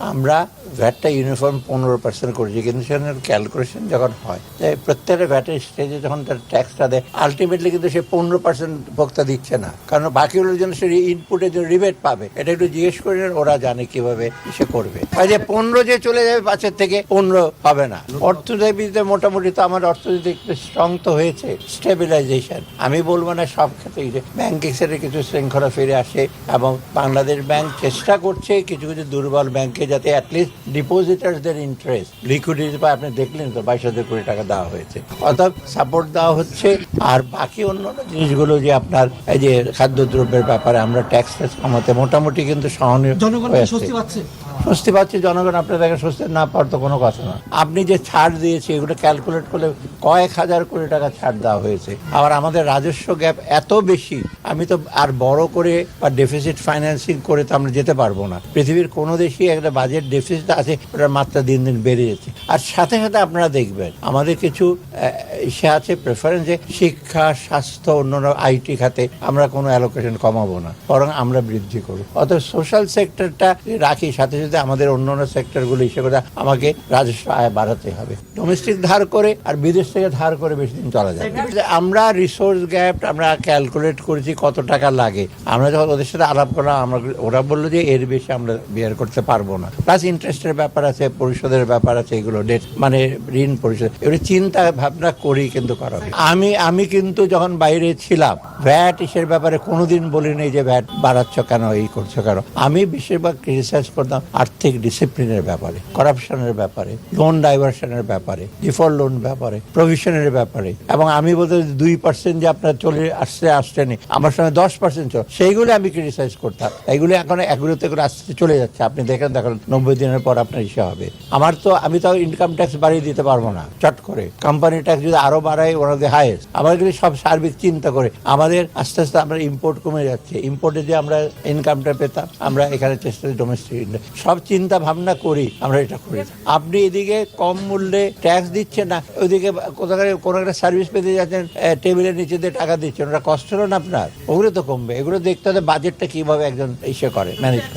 আমরা ভ্যাটটা ইউনিফর্ম পনেরো পার্সেন্ট করেছি কিন্তু সেখানে ক্যালকুলেশন যখন হয় তাই প্রত্যেকটা ভ্যাটের স্টেজে যখন তার ট্যাক্সটা দেয় আলটিমেটলি কিন্তু সে পনেরো পার্সেন্ট ভোক্তা দিচ্ছে না। কারণ বাকিগুলোর জন্য সে ইনপুটের জন্য রিবেট পাবে, এটা একটু জিজ্ঞেস করে ওরা জানে কীভাবে সে করবে। আর যে পনেরো যে চলে যাবে পাঁচের থেকে, পনেরো পাবে না। অর্থনীতিতে মোটামুটি তো আমার অর্থনীতি একটু স্ট্রং তো হয়েছে স্টেবিলাইজেশন আমি বলব না সব ক্ষেত্রেই যে ব্যাংকিং সেক্টরে কিছু শৃঙ্খলা ফিরে আসে এবং বাংলাদেশ ব্যাংক চেষ্টা করছে কিছু কিছু দুর্বল ব্যাংকে যাতে অ্যাটলিস্ট ডিপোজিটার্সদের ইন্টারেস্ট লিকুইডিটি পায়। আপনি দেখলেন তো বাইশ হাজার কোটি টাকা দেওয়া হয়েছে। অর্থাৎ সাপোর্ট দেওয়া হচ্ছে। আর বাকি অন্যান্য জিনিসগুলো যে আপনার এই যে খাদ্যদ্রব্যের ব্যাপারে আমরা ট্যাক্স ট্যাক্স কমাতে মোটামুটি কিন্তু সহনীয় জনগণ। স্বস্তি পাচ্ছে। স্বস্তি পাচ্ছে, জনগণ আপনার দেখে স্বস্তি না পাওয়ার তো কোনো কথা না। আপনি যে ছাড় দিয়েছে, এগুলো ক্যালকুলেট করলে কয়েক হাজার কোটি টাকা ছাড় দেওয়া হয়েছে। আবার আমাদের রাজস্ব গ্যাপ এত বেশি, আমি তো আর বড় করে বা ডেফিসিট ফাইন্যান্সিং করে তো আমরা যেতে পারব না। পৃথিবীর কোনো দেশই একটা বাজেট ডেফিসিট আছে, ওটার মাত্রা দিন দিন বেড়ে যাচ্ছে। আর সাথে সাথে আপনারা দেখবেন, আমাদের কিছু সে আছে প্রেফারেন্স যে শিক্ষা, স্বাস্থ্য, অন্যান্য আইটি খাতে আমরা কোনো অ্যালোকেশন কমাবো না, বরং আমরা বৃদ্ধি করব। অর্থাৎ সোশ্যাল সেক্টরটা রাখি, সাথে সাথে আমাদের অন্যান্য সেক্টরগুলো হিসেবে আমাকে রাজস্ব আয় বাড়াতে হবে। ডোমেস্টিক ধার করে আর বিদেশ থেকে ধার করে বেশি দিন চলা যায়। আমরা রিসোর্স গ্যাপ আমরা ক্যালকুলেট করেছি কত টাকা লাগে। আমরা যখন ওদের সাথে আলাপ করলাম, আমরা ওরা বলল যে এর বেশি আমরা বিয়ার করতে পারব না। প্লাস ইন্টারেস্টের ব্যাপার আছে, পরিশোধের ব্যাপার আছে এগুলো ডেট মানে ঋণ পরিশোধ। এগুলো চিন্তা ভাবনা করি কিন্তু করা আমি আমি কিন্তু যখন বাইরে ছিলাম ভ্যাট ইসের ব্যাপারে কোনোদিন বলিনি যে ভ্যাট বাড়াচ্ছ কেন, এই করছ কেন। আমি বেশিরভাগ ক্রিটিসাইজ করতাম। আর্থিক ডিসিপ্লিনের ব্যাপারে করাপশনের ব্যাপারে লোন ডাইভার্সনের ব্যাপারে ডিফল্ট লোন ব্যাপারে প্রভিশনের ব্যাপারে। এবং আমি বলতে দুই পার্সেন্ট যে আপনার চলে আসছে আসছেনি আমার সঙ্গে দশ পার্সেন্ট চল, সেইগুলো আমি ক্রিটিসাইজ করতাম। এইগুলো এখন এগুলোতে করে আসতে আস্তে চলে যাচ্ছে। আপনি দেখেন দেখেন, নব্বই দিনের পর আপনার ইসে হবে। আমার তো, আমি তো ইনকাম ট্যাক্স বাড়িয়ে দিতে পারব না, চট করে। কোম্পানি ট্যাক্স যদি আরও বাড়ায় দি হাইয়েস্ট আমাদের সব সার্বিক চিন্তা করে, আমাদের আস্তে আস্তে আমরা ইম্পোর্ট কমে যাচ্ছে। ইম্পোর্টে যে আমরা ইনকামটা পেতাম, আমরা এখানে চেষ্টা ডোমেস্টিক সব চিন্তা ভাবনা করি, আমরা এটা করি। আপনি এদিকে কম মূল্যে ট্যাক্স দিচ্ছেন না ওইদিকে কোথাও কোনো একটা সার্ভিস পেতে যাচ্ছেন টেবিলের নিচে দিয়ে টাকা দিচ্ছেন, ওটা কষ্ট হলো না আপনার? ওগুলো তো কমবে, এগুলো দেখতে হবে বাজেটটা কীভাবে একজন ইসে করে ম্যানেজ করে।